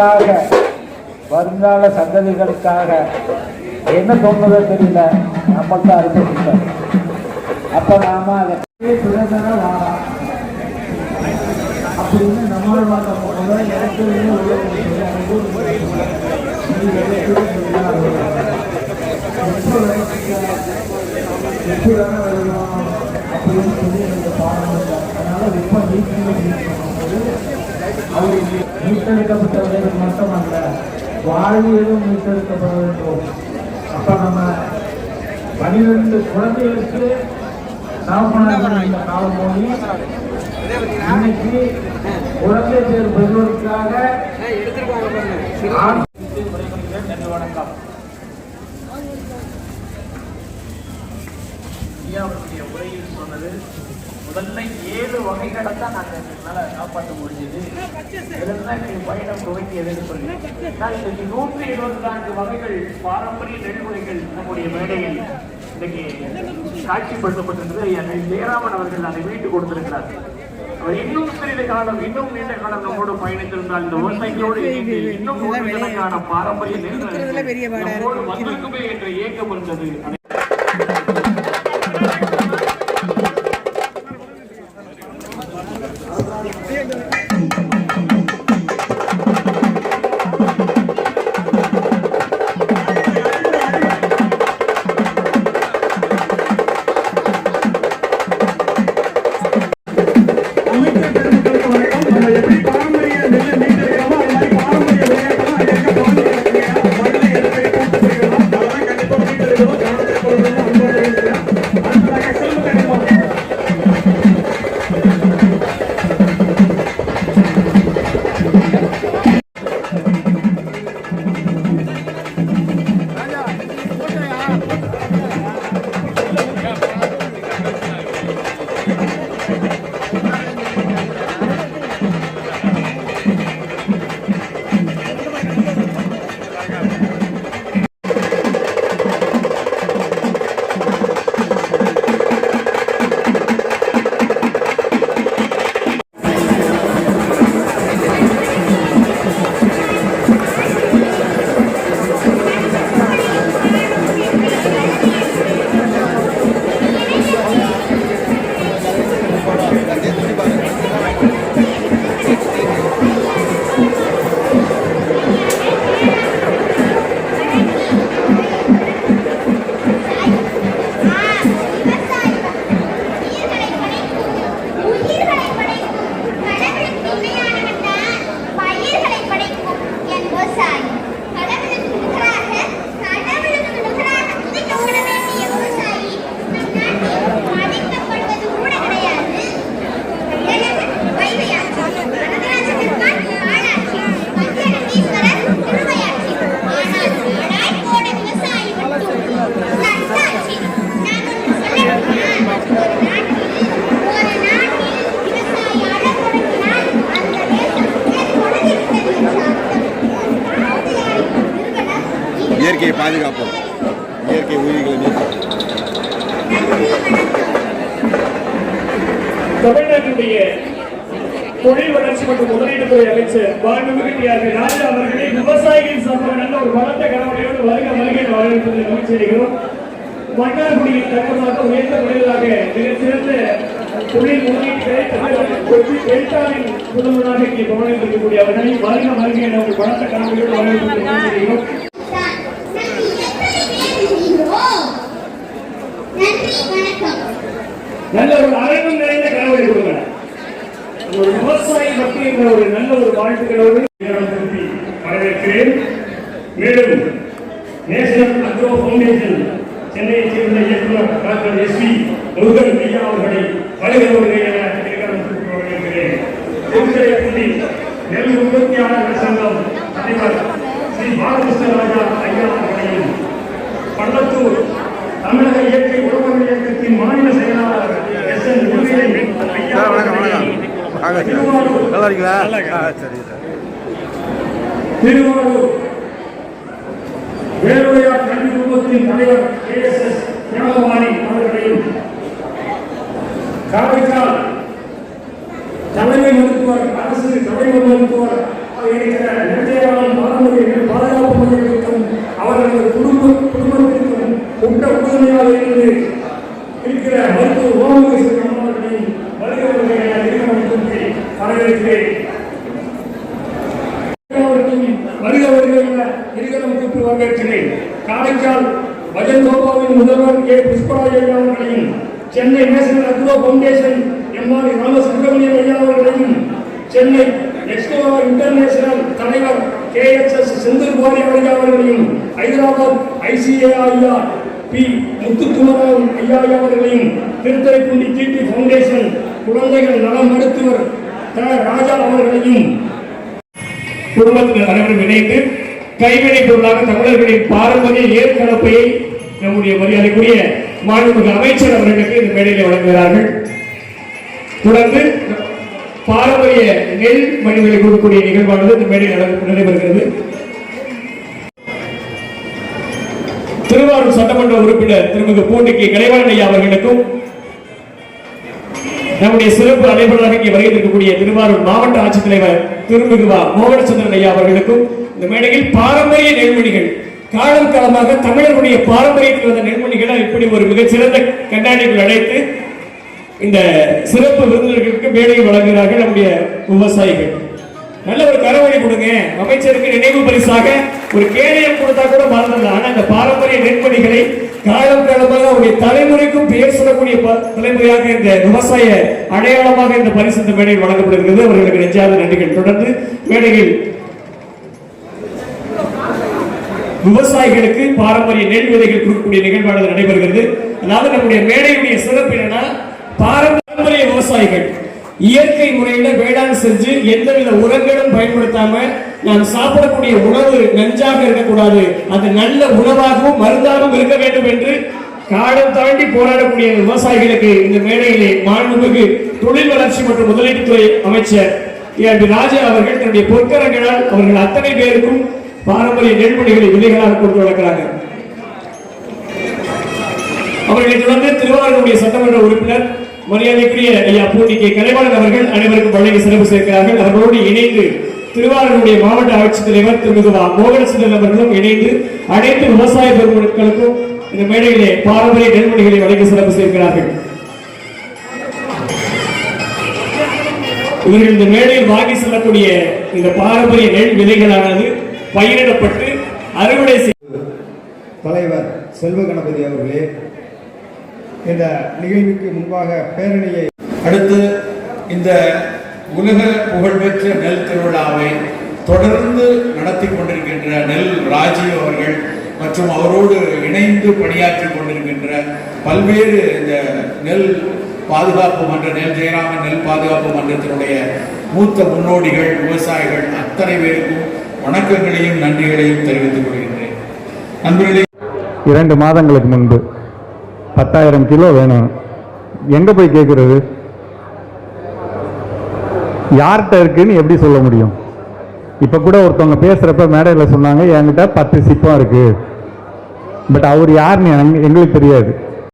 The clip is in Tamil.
நமக்காக வருங்கால சந்ததிகளுக்காக என்ன தோணுதோ தெரியல நம்மள்ட்ட அனுப்பிட்டார் அப்ப நாம அதை சுதந்திர வாழலாம். அப்படின்னு நம்மளோட முதல்ல எனக்கு எப்படி வருவோம் அப்படின்னு சொல்லி எனக்கு பாடம் அதனால ரொம்ப அவர் மீட்டெடுக்கப்பட்டவர்கள் மட்டுமல்ல வாழ்வியலும் மீட்டெடுக்கப்பட வேண்டும். அப்ப நம்ம பனிரெண்டு குழந்தைகளுக்கு தகப்பனார் இந்த காலம் போய் இன்னைக்கு குழந்தை பேர் பெறுவதற்காக நன்றி வணக்கம். ஐயா அவருடைய உரையில் சொன்னது முதல்ல ஏழு வகைகளை தான் நாங்கள் எங்களால் காப்பாற்ற முடிஞ்சது. பயணம் துவங்கியதுன்னு சொல்லி. நான் இன்னைக்கு நூற்றி இருபத்தி நான்கு வகைகள் பாரம்பரிய நெறிமுறைகள் நம்முடைய மேடையில் இன்னைக்கு காட்சிப்படுத்தப்பட்டிருக்கிறது. ஐயா ஜெயராமன் அவர்கள் அதை மீட்டு கொடுத்திருக்கிறார். அவர் இன்னும் சிறிது காலம் இன்னும் நீண்ட காலம் நம்மோடு பயணித்திருந்தால் இந்த விவசாயிகளோடு இன்னும் பாரம்பரிய நம்மோடு வந்திருக்குமே என்ற ஏக்கம் இருந்தது. Gracias. இயற்கையை பாதுகாப்போம். இயற்கை உயிர்களை நீக்கும் தமிழ்நாட்டினுடைய தொழில் வளர்ச்சி மற்றும் முதலீட்டுத்துறை அமைச்சர் மாண்புமிகு டி ஆர் ராஜா அவர்களை விவசாயிகள் சார்பாக நல்ல ஒரு பலத்த கடவுளையோடு வருக வருகை என வரவேற்பதில் மகிழ்ச்சி அடைகிறோம். மன்னார்குடியில் தற்போதாக உயர்ந்த தொழிலாக மிகச்சிறந்த தொழில் முதலீட்டுகளை எழுத்தாளின் முதல்வராக இங்கே கவனம் இருக்கக்கூடிய அவர்களை வருக வருகை என்ற ஒரு பலத்த கடவுளையோடு வரவேற்பதில் மகிழ்ச்சி அடைகிறோம் நன்றி வணக்கம் நல்ல ஒரு அரங்கம் நிறைந்த கனவை கொடுங்க ஒரு விவசாயி பற்றி என்ற ஒரு நல்ல ஒரு வாழ்த்துக்களோடு நான் திருப்பி வரவேற்கிறேன் மேலும் நேஷனல் அக்ரோ ஃபவுண்டேஷன் சென்னையைச் சேர்ந்த இயக்குனர் டாக்டர் எஸ் பி முருகன் ஐயா அவர்களை வருகிறவர்கள் என திருக்கரம் திருப்பி வரவேற்கிறேன் திருச்சிராப்பள்ளி நெல் உற்பத்தியாளர்கள் சங்கம் தலைவர் ஸ்ரீ பாலகிருஷ்ண ராஜா ஐயா அவர்களையும் பள்ளத்தூர் தமிழக இயற்கை உழவர் இயக்கத்தின் மாநில செயலாளர் எஸ் என் முருகையன் ஐயா வணக்கம் வணக்கம் வாங்க நல்லா இருக்கீங்களா சரி சார். திருவாரூர் வேலுடையார் கல்வி குழுமத்தின் தலைவர் கே எஸ் எஸ் ஞானவாணி அவர்களையும் காரைக்கால் தலைமை மருத்துவர் அரசு தலைமை மருத்துவர் இருக்கிற பாரம்பரிய பாதுகாப்பு மையத்திற்கும் அவர்களது முதல்வர் புஷ்பராஜ் ஐயா அவர்களையும் Chennai national agro foundation M R Ramasubramanian ஐயா அவர்களையும் சென்னை எக்ஸ்கோ இன்டர்நேஷனல் தலைவர் K S S Senthil Kumari ஐயா அவர்களையும் ஹைதராபாத் ஐசிஏஐயா பி முத்துக்குமரன் ஐயா அவர்களையும் திருத்தரைக்குண்டி ஜிடி ஃபவுண்டேஷன் குழந்தைகள் நல மருத்துவர் த. ராஜா அவர்களையும் குடும்பத்தினர் அனைவரும் இணைந்து கைவினைப் பொருளாக தமிழர்களின் பாரம்பரிய ஏற்கலப்பையை நம்முடைய மரியாதைக்குரிய மாண்புமிகு அமைச்சர் அவர்களுக்கு இந்த மேடையில் வழங்குகிறார்கள். தொடர்ந்து பாரம்பரிய நெல் மணிகளை கொடுக்கக்கூடிய நிகழ்வானது இந்த மேடையில் நடைபெறுகிறது. திருவாரூர் சட்டமன்ற உறுப்பினர் திருமிகு பூண்டிக்கு கலைவாணன் ஐயா அவர்களுக்கும் நம்முடைய சிறப்பு அழைப்பாளராக இங்கே வருகை இருக்கக்கூடிய திருவாரூர் மாவட்ட ஆட்சித்தலைவர் திருமிகுவா மோகனச்சந்திரன் ஐயா அவர்களுக்கும் இந்த மேடையில் பாரம்பரிய நெல்மணிகள் காலம் காலமாக தமிழர்களுடைய பாரம்பரியத்தில் வந்த நெல்மணிகளை இப்படி ஒரு மிகச்சிறந்த கண்ணாடிகள் அடைத்து இந்த சிறப்பு விருந்தினர்களுக்கு மேடையை வழங்குகிறார்கள் நம்முடைய விவசாயிகள். நல்ல ஒரு கரவழி கொடுங்க. அமைச்சருக்கு நினைவு பரிசாக ஒரு கேடயம் கொடுத்தா கூட மறந்துடலாம். ஆனா இந்த பாரம்பரிய நெற்பணிகளை காலம் காலமாக அவருடைய தலைமுறைக்கும் பெயர் சொல்லக்கூடிய ப- தலைமுறையாக இந்த விவசாய அடையாளமாக இந்த பரிசு இந்த மேடையில் வழங்கப்படுகிறது. அவர்களுக்கு நெஞ்சாத நன்றிகள். தொடர்ந்து மேடையில் விவசாயிகளுக்கு பாரம்பரிய நெல் விதைகள் கொடுக்கக்கூடிய நிகழ்வானது நடைபெறுகிறது. அதாவது நம்முடைய மேடையுடைய சிறப்பு என்னன்னா பாரம்பரிய விவசாயிகள் இயற்கை முறையில வேளாண் செஞ்சு எந்தவித உரங்களும் பயன்படுத்தாம நாம் சாப்பிடக்கூடிய உணவு நஞ்சாக இருக்கக்கூடாது. அது நல்ல உணவாகவும் மருந்தாகவும் இருக்க வேண்டும் என்று காலம் தாண்டி போராடக்கூடிய விவசாயிகளுக்கு இந்த மேடையிலே மாண்புமிகு தொழில் வளர்ச்சி மற்றும் முதலீட்டுத்துறை அமைச்சர் ஏ ராஜா அவர்கள் தன்னுடைய பொற்கரங்களால் அவர்கள் அத்தனை பேருக்கும் பாரம்பரிய நெல்மணிகளை விதைகளாக கொண்டு வளர்க்கிறாங்க. அவர்களை தொடர்ந்து திருவாரூருடைய சட்டமன்ற உறுப்பினர் மரியாதைக்குரிய ஐயா பூண்டி கே. கலைவாணன் அவர்கள் அனைவருக்கும் வழங்கி சிறப்பு சேர்க்கிறார்கள். அவர்களோடு இணைந்து திருவாரூருடைய மாவட்ட ஆட்சித்தலைவர் திருமதி வா. மோகனசுந்தரன் அவர்களும் இணைந்து அனைத்து விவசாய பெருமக்களுக்கும் இந்த மேடையிலே பாரம்பரிய நெல்மணிகளை வழங்கி சிறப்பு சேர்க்கிறார்கள். இவர்கள் இந்த மேடையில் வாங்கி செல்லக்கூடிய இந்த பாரம்பரிய நெல் விதைகளானது பயிரிடப்பட்டு அறுவடை செய்ய தலைவர் செல்வ கணபதி அவர்களே இந்த நிகழ்வுக்கு முன்பாக பேரணியை அடுத்து இந்த உலக புகழ்பெற்ற நெல் திருவிழாவை தொடர்ந்து நடத்தி கொண்டிருக்கின்ற நெல் ராஜீவ் அவர்கள் மற்றும் அவரோடு இணைந்து பணியாற்றி கொண்டிருக்கின்ற பல்வேறு இந்த நெல் பாதுகாப்பு மன்ற நெல் ஜெயராமன் நெல் பாதுகாப்பு மன்றத்தினுடைய மூத்த முன்னோடிகள் விவசாயிகள் அத்தனை பேருக்கும் வணக்கங்களையும் நன்றிகளையும் தெரிவித்துக் கொள்கின்றேன். நண்பர்களே இரண்டு மாதங்களுக்கு முன்பு பத்தாயிரம் கிலோ வேணும். எங்கே போய் கேட்குறது யார்கிட்ட இருக்குன்னு எப்படி சொல்ல முடியும்? இப்போ கூட ஒருத்தவங்க பேசுகிறப்ப மேடையில் சொன்னாங்க என்கிட்ட பத்து சிப்பம் இருக்கு. பட் அவர் யாருன்னு எங்களுக்கு தெரியாது.